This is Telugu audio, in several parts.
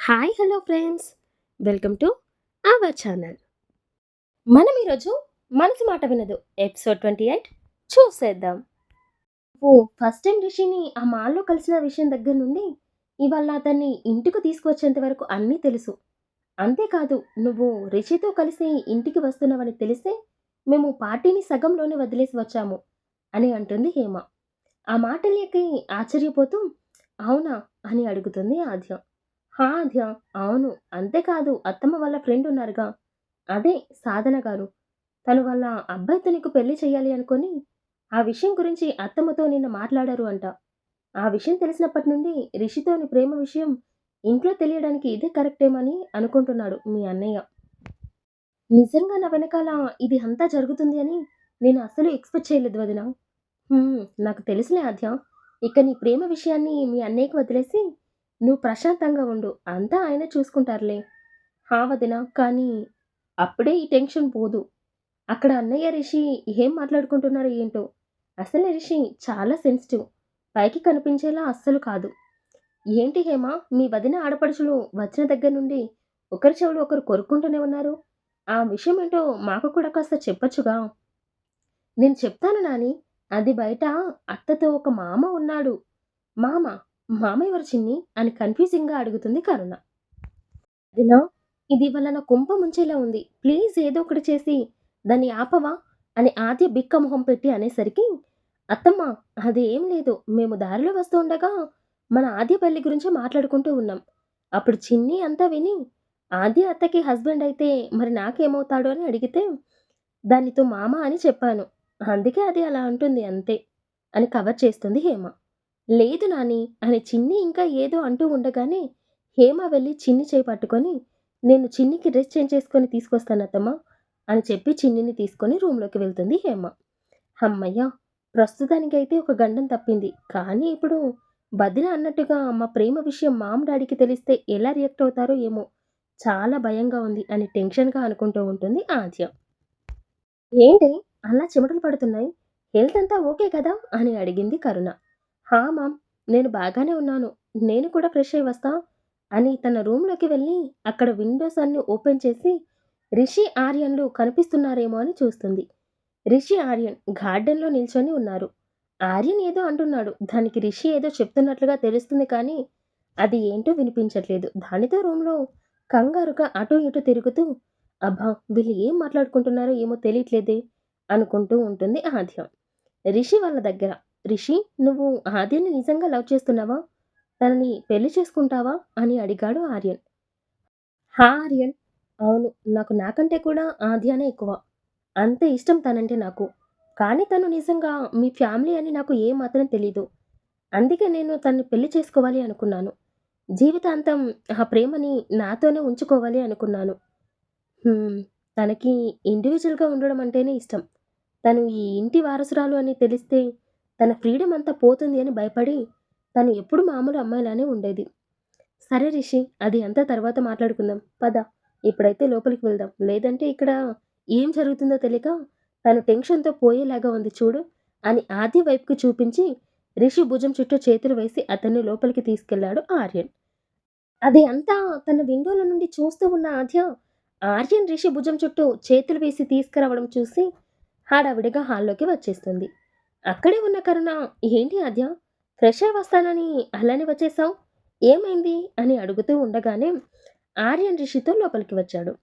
Hi hello friends. Welcome to our channel. మనం ఈరోజు మనసు మాట వినదు. ఎపిసోడ్ ట్వంటీ ఎయిట్ చూసేద్దాం. ఓ ఫస్ట్ టైం రిషిని ఆ మాల్లో కలిసిన విషయం దగ్గర నుండి ఇవాళ అతన్ని ఇంటికి తీసుకువచ్చేంత వరకు అన్నీ తెలుసు. అంతేకాదు నువ్వు రిషితో కలిసి ఇంటికి వస్తున్నావని తెలిస్తే మేము పార్టీని సగంలోనే వదిలేసి వచ్చాము అని అంటుంది హేమ. ఆ మాటలకి ఆశ్చర్యపోతూ అవునా అని అడుగుతుంది ఆద్యం. హా ఆద్య అవును. అంతేకాదు అత్తమ్మ వాళ్ళ ఫ్రెండ్ ఉన్నారుగా. అదే సాధన గారు. తను వాళ్ళ అబ్బాయితో నీకు పెళ్ళి చేయాలి అనుకొని ఆ విషయం గురించి అత్తమ్మతో నిన్న మాట్లాడారు అంట. ఆ విషయం తెలిసినప్పటి నుండి రిషితోని ప్రేమ విషయం ఇంట్లో తెలియడానికి ఇదే కరెక్టేమని అనుకుంటున్నాడు మీ అన్నయ్య. నిజంగా నా వెనకాల ఇది అంతా జరుగుతుంది అని నేను అసలు ఎక్స్పెక్ట్ చేయలేదు వదిన. నాకు తెలుసులే ఆద్య ఇక నీ ప్రేమ విషయాన్ని మీ అన్నయ్యకి వదిలేసి నువ్వు ప్రశాంతంగా ఉండు. అంతా ఆయన చూసుకుంటారులే. హా వదిన కానీ అప్పుడే ఈ టెన్షన్ పోదు. అక్కడ అన్నయ్య రిషి ఏం మాట్లాడుకుంటున్నారో ఏంటో. అసలు రిషి చాలా సెన్సిటివ్. పైకి కనిపించేలా అస్సలు కాదు. ఏంటి హేమ మీ వదిన ఆడపడుచులు వచ్చిన దగ్గర నుండి ఒకరి చెవులు ఒకరు కొరుక్కుంటూనే ఉన్నారు. ఆ విషయం ఏంటో మాకు కూడా కాస్త చెప్పొచ్చుగా. నేను చెప్తాను నాని అది బయట అత్తతో ఒక మామ ఉన్నాడు. మామ మామ ఎవరు చిన్ని అని కన్ఫ్యూజింగ్గా అడుగుతుంది కరుణ. అదినా ఇది వల్ల నా కుంప ముంచేలా ఉంది. ప్లీజ్ ఏదో ఒకటి చేసి దాన్ని ఆపవా అని ఆద్య బిక్క మొహం పెట్టి అనేసరికి అత్తమ్మ అది ఏం లేదు. మేము దారిలో వస్తూ ఉండగా మన ఆద్య పెళ్ళి గురించి మాట్లాడుకుంటూ ఉన్నాం. అప్పుడు చిన్ని అంతా విని ఆద్య అత్తకి హస్బెండ్ అయితే మరి నాకేమవుతాడు అని అడిగితే దానితో మామ అని చెప్పాను. అందుకే అది అలా అంటుంది అంతే అని కవర్ చేస్తుంది హేమ. లేదు నాని అని చిన్ని ఇంకా ఏదో అంటూ ఉండగానే హేమ వెళ్ళి చిన్ని చేయి పట్టుకొని నేను చిన్నికి డ్రెస్ చేంజ్ చేసుకొని తీసుకొస్తాను అని చెప్పి చిన్నిని తీసుకొని రూమ్లోకి వెళ్తుంది హేమ. అమ్మయ్య ప్రస్తుతానికైతే ఒక గండం తప్పింది. కానీ ఇప్పుడు బదిన అన్నట్టుగా మా ప్రేమ విషయం మామ్ డాడీకి తెలిస్తే ఎలా రియాక్ట్ అవుతారో ఏమో చాలా భయంగా ఉంది అని టెన్షన్గా అనుకుంటూ ఉంటుంది ఆద్య. ఏంటి? అలా చెమటలు పడుతున్నాయి? హెల్త్ అంతా ఓకే కదా? అని అడిగింది కరుణ. హా మామ్ నేను బాగానే ఉన్నాను. నేను కూడా ఫ్రెష్ అయి వస్తా అని తన రూమ్లోకి వెళ్ళి అక్కడ విండోస్ అన్ని ఓపెన్ చేసి రిషి ఆర్యన్లు కనిపిస్తున్నారేమో అని చూస్తుంది. రిషి ఆర్యన్ గార్డెన్లో నిల్చొని ఉన్నారు. ఆర్యన్ ఏదో అంటున్నాడు. దానికి రిషి ఏదో చెప్తున్నట్లుగా తెలుస్తుంది కానీ అది ఏంటో వినిపించట్లేదు. దానితో రూమ్లో కంగారుగా అటు ఇటు తిరుగుతూ అబ్బా వీళ్ళు ఏం మాట్లాడుకుంటున్నారో ఏమో తెలియట్లేదే అనుకుంటూ ఉంటుంది ఆద్యం. రిషి వాళ్ళ దగ్గర రిషి నువ్వు ఆద్యని నిజంగా లవ్ చేస్తున్నావా? తనని పెళ్ళి చేసుకుంటావా? అని అడిగాడు ఆర్యన్. హా ఆర్యన్ అవును నాకు నాకంటే కూడా ఆద్యానే ఎక్కువ. అంత ఇష్టం తనంటే నాకు. కానీ తను నిజంగా మీ ఫ్యామిలీ అని నాకు ఏ మాత్రం తెలీదు. అందుకే నేను తన్ని పెళ్ళి చేసుకోవాలి అనుకున్నాను. జీవితాంతం ఆ ప్రేమని నాతోనే ఉంచుకోవాలి అనుకున్నాను. తనకి ఇండివిజువల్గా ఉండడం అంటేనే ఇష్టం. తను ఈ ఇంటి వారసురాలు అని తెలిస్తే తన ఫ్రీడమ్ అంతా పోతుంది అని భయపడి తను ఎప్పుడు మామూలు అమ్మాయిలానే ఉండేది. సరే రిషి అది అంతా తర్వాత మాట్లాడుకుందాం. పద ఇప్పుడైతే లోపలికి వెళ్దాం. లేదంటే ఇక్కడ ఏం జరుగుతుందో తెలియక తను టెన్షన్తో పోయేలాగా ఉంది చూడు అని ఆది వైపుకు చూపించి రిషి భుజం చుట్టూ చేతులు వేసి అతన్ని లోపలికి తీసుకెళ్ళాడు ఆర్యన్. అది అంతా తన విండోల నుండి చూస్తూ ఉన్న ఆద్య ఆర్యన్ రిషి భుజం చుట్టూ చేతులు వేసి తీసుకురావడం చూసి హడావిడిగా హాల్లోకి వచ్చేస్తుంది. అక్కడే ఉన్న కరుణ ఏంటి ఆద్య? ఫ్రెష్ అయి వస్తానని అలానే వచ్చేసావు? ఏమైంది? అని అడుగుతూ ఉండగానే ఆర్యన్ రిషితో లోపలికి వచ్చాడు.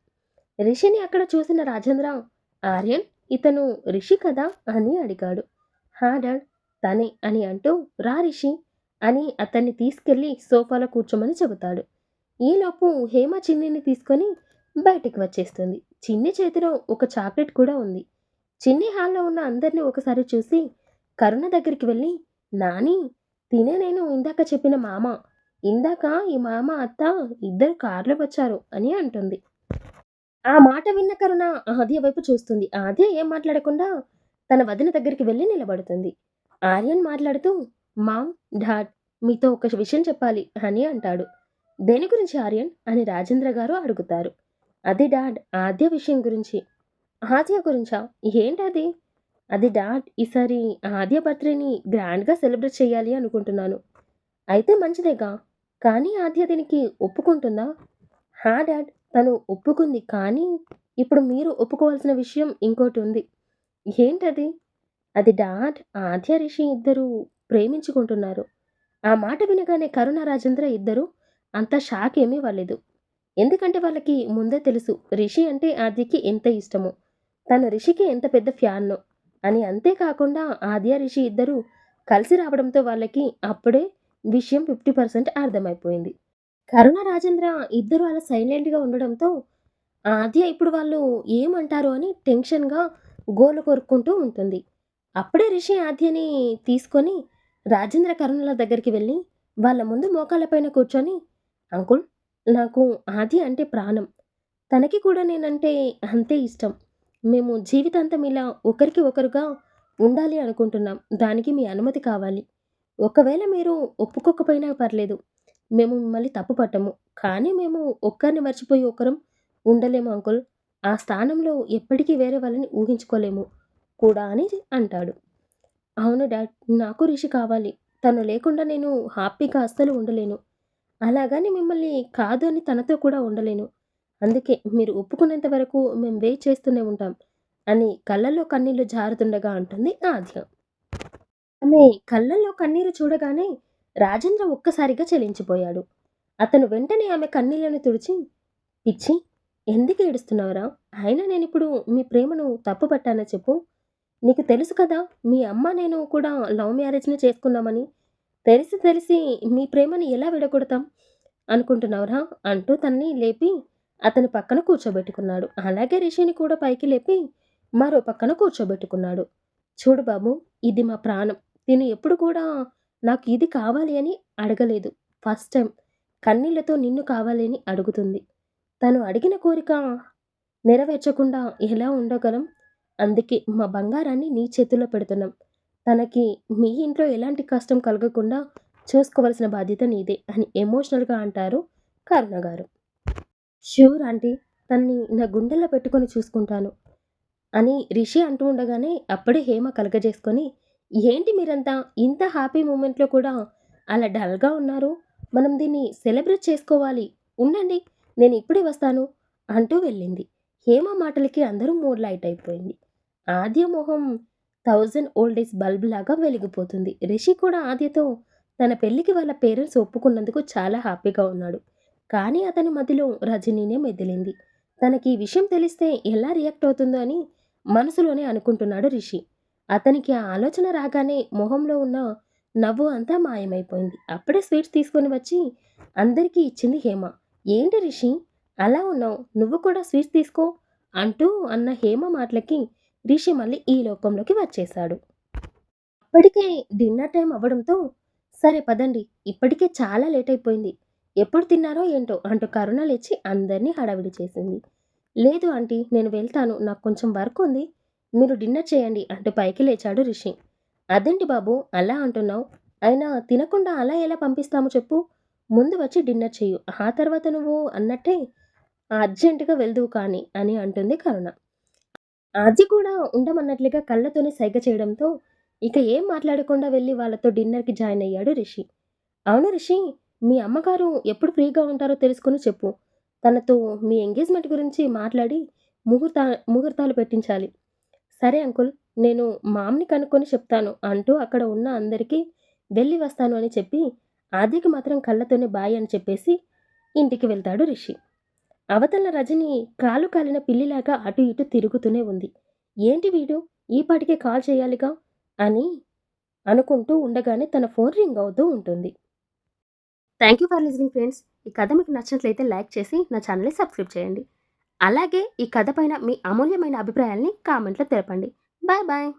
రిషిని అక్కడ చూసిన రాజేంద్ర ఆర్యన్ ఇతను రిషి కదా? అని అడిగాడు. హా డాడ్ తనే అని అంటూ రా రిషి అని అతన్ని తీసుకెళ్ళి సోఫాలో కూర్చోమని చెబుతాడు. ఈలోపు హేమ చిన్నిని తీసుకొని బయటికి వచ్చేస్తుంది. చిన్ని చేతిలో ఒక చాక్లెట్ కూడా ఉంది. చిన్ని హాల్లో ఉన్న అందరినీ ఒకసారి చూసి కరుణ దగ్గరికి వెళ్ళి నాని తినే నేను ఇందాక చెప్పిన మామ. ఇందాక ఈ మామ అత్త ఇద్దరు కార్లో వచ్చారు అని అంటుంది. ఆ మాట విన్న కరుణ ఆద్య వైపు చూస్తుంది. ఆద్య ఏం మాట్లాడకుండా తన వదిన దగ్గరికి వెళ్ళి నిలబడుతుంది. ఆర్యన్ మాట్లాడుతూ మామ్ డాడ్ మీతో ఒక విషయం చెప్పాలి అని అంటాడు. దేని గురించి ఆర్యన్? అని రాజేంద్ర గారు అడుగుతారు. అది డాడ్ ఆద్య విషయం గురించి. ఆద్య గురించా? ఏంటది? అది డాడ్ ఈసారి ఆద్య బర్త్డేని గ్రాండ్గా సెలబ్రేట్ చేయాలి అనుకుంటున్నాను. అయితే మంచిదేగా? కానీ ఆద్య దీనికి ఒప్పుకుంటుందా? హా డాడ్ తను ఒప్పుకుంది కానీ ఇప్పుడు మీరు ఒప్పుకోవాల్సిన విషయం ఇంకోటి ఉంది. ఏంటది? అది డాడ్ ఆద్య రిషి ఇద్దరు ప్రేమించుకుంటున్నారు. ఆ మాట వినగానే కరుణ రాజేంద్ర ఇద్దరు అంత షాక్ ఏమీ వాళ్ళలేదు ఎందుకంటే వాళ్ళకి ముందే తెలుసు రిషి అంటే ఆద్యకి ఎంత ఇష్టమో. తను రిషికి ఎంత పెద్ద ఫ్యాన్నో. అని అంతేకాకుండా ఆద్య రిషి ఇద్దరు కలిసి రావడంతో వాళ్ళకి అప్పుడే విషయం ఫిఫ్టీ పర్సెంట్ అర్థమైపోయింది. కరుణ రాజేంద్ర ఇద్దరు అలా సైలెంట్గా ఉండడంతో ఆద్య ఇప్పుడు వాళ్ళు ఏమంటారు అని టెన్షన్గా గోలు కొరుక్కుంటూ ఉంటుంది. అప్పుడే రిషి ఆద్యని తీసుకొని రాజేంద్ర కరుణల దగ్గరికి వెళ్ళి వాళ్ళ ముందు మోకాళ్ళపైన కూర్చొని అంకుల్ నాకు ఆది అంటే ప్రాణం. తనకి కూడా నేనంటే అంతే ఇష్టం. మేము జీవితాంతం ఇలా ఒకరికి ఒకరుగా ఉండాలి అనుకుంటున్నాం. దానికి మీ అనుమతి కావాలి. ఒకవేళ మీరు ఒప్పుకోకపోయినా పర్లేదు. మేము మిమ్మల్ని తప్పు పట్టము. కానీ మేము ఒక్కరిని మర్చిపోయి ఒకరం ఉండలేము అంకుల్. ఆ స్థానంలో ఎప్పటికీ వేరే వాళ్ళని ఊహించుకోలేము కూడా అని అంటాడు. అవును డాడ్ నాకు రిషి కావాలి. తను లేకుండా నేను హ్యాపీగా అస్సలు ఉండలేను. అలాగని మిమ్మల్ని కాదు అని తనతో కూడా ఉండలేను. అందుకే మీరు ఒప్పుకునేంత వరకు మేము వెయిట్ చేస్తూనే ఉంటాం అని కళ్ళల్లో కన్నీళ్ళు జారుతుండగా అంటుంది ఆద్య ఆమె కళ్ళల్లో కన్నీరు చూడగానే రాజేంద్ర ఒక్కసారిగా చెలించిపోయాడు. అతను వెంటనే ఆమె కన్నీళ్ళను తుడిచి పిచ్చి ఎందుకు ఏడుస్తున్నావురా? అయినా నేను ఇప్పుడు మీ ప్రేమను తప్పుపట్టానా చెప్పు. నీకు తెలుసు కదా మీ అమ్మ నేను కూడా లవ్ మ్యారేజ్ని చేసుకున్నామని. తెలిసి తెలిసి మీ ప్రేమని ఎలా విడగొడతాం? అనుకుంటున్నావురా? అంటూ తన్ని లేపి అతని పక్కన కూర్చోబెట్టుకున్నాడు. అలాగే రిషిని కూడా పైకి లేపి మరో పక్కన కూర్చోబెట్టుకున్నాడు. చూడు బాబు ఇది మా ప్రాణం. నేను ఎప్పుడు కూడా నాకు ఇది కావాలి అని అడగలేదు. ఫస్ట్ టైం కన్నీళ్ళతో నిన్ను కావాలి అని అడుగుతుంది. తను అడిగిన కోరిక నెరవేర్చకుండా ఎలా ఉండగలం? అందుకే మా బంగారాన్ని నీ చేతుల్లో పెడుతున్నాం. తనకి మీ ఇంట్లో ఎలాంటి కష్టం కలగకుండా చూసుకోవాల్సిన బాధ్యత నీదే అని ఎమోషనల్గా అంటారు కరుణ గారు ష్యూర్ ఆంటీ తన్ని నా గుండెల్లో పెట్టుకొని చూసుకుంటాను. అని రిషి అంటూ ఉండగానే అప్పుడే హేమ కలగజేసుకొని ఏంటి మీరంతా ఇంత హ్యాపీ మూమెంట్లో కూడా అలా డల్గా ఉన్నారు? మనం దీన్ని సెలబ్రేట్ చేసుకోవాలి. ఉండండి నేను ఇప్పుడే వస్తాను అంటూ వెళ్ళింది. హేమ మాటలకి అందరూ మూడ్ లైట్ అయిపోయింది. ఆద్య మొహం థౌజండ్ ఓల్డేజ్ బల్బ్ లాగా వెలిగిపోతుంది. రిషి కూడా ఆద్యతో తన పెళ్ళికి వాళ్ళ పేరెంట్స్ ఒప్పుకున్నందుకు చాలా హ్యాపీగా ఉన్నాడు. కానీ అతని మదిలో రజనీనే మెదిలింది. తనకి ఈ విషయం తెలిస్తే ఎలా రియాక్ట్ అవుతుందో అని మనసులోనే అనుకుంటున్నాడు రిషి. అతనికి ఆ ఆలోచన రాగానే మొహంలో ఉన్న నవ్వు అంతా మాయమైపోయింది. అప్పుడే స్వీట్స్ తీసుకొని వచ్చి అందరికీ ఇచ్చింది హేమ. ఏంటి రిషి? అలా ఉన్నావు. నువ్వు కూడా స్వీట్స్ తీసుకో అంటూ అన్న హేమ మాటలకి రిషి మళ్ళీ ఈ లోకంలోకి వచ్చేశాడు. అప్పటికే డిన్నర్ టైం అవ్వడంతో సరే పదండి. ఇప్పటికే చాలా లేట్ అయిపోయింది. ఎప్పుడు తిన్నారో ఏంటో అంటూ కరుణ లేచి అందరినీ హడావిడి చేసింది. లేదు ఆంటీ నేను వెళ్తాను నాకు కొంచెం వర్క్ ఉంది మీరు డిన్నర్ చేయండి అంటూ పైకి లేచాడు రిషి. అదేంటి బాబు అలా అంటున్నావు? అయినా తినకుండా అలా ఎలా పంపిస్తాము చెప్పు. ముందు వచ్చి డిన్నర్ చెయ్యు ఆ తర్వాత నువ్వు అన్నట్టే అర్జెంటుగా వెళ్దువు కానీ అని అంటుంది కరుణ. అది కూడా ఉండమన్నట్లుగా కళ్ళతోనే సైగ చేయడంతో ఇక ఏం మాట్లాడకుండా వెళ్ళి వాళ్ళతో డిన్నర్కి జాయిన్ అయ్యాడు రిషి. అవును రిషి మీ అమ్మగారు ఎప్పుడు ఫ్రీగా ఉంటారో తెలుసుకుని చెప్పు. తనతో మీ ఎంగేజ్మెంట్ గురించి మాట్లాడి ముహూర్త ముహూర్తాలు పెట్టించాలి. సరే అంకుల్ నేను మామ్ని కనుక్కొని చెప్తాను. అంటూ అక్కడ ఉన్న అందరికీ వెళ్ళి వస్తాను అని చెప్పి ఆదికి మాత్రం కళ్ళతోనే బాయ్ అని చెప్పేసి ఇంటికి వెళ్తాడు రిషి. అవతల రజని కాలు కాలిన పిల్లిలాగా అటు ఇటు తిరుగుతూనే ఉంది. ఏంటి వీడు? ఈపాటికే కాల్ చేయాలిగా? అని అనుకుంటూ ఉండగానే తన ఫోన్ రింగ్ అవుతూ ఉంటుంది. Thank you for listening friends ఈ కథ మీకు నచ్చినట్లయితే లైక్ చేసి నా ఛానల్ని సబ్స్క్రైబ్ చేయండి. అలాగే ఈ కథ పైన మీ అమూల్యమైన అభిప్రాయాల్ని కామెంట్లో తెలపండి. Bye bye.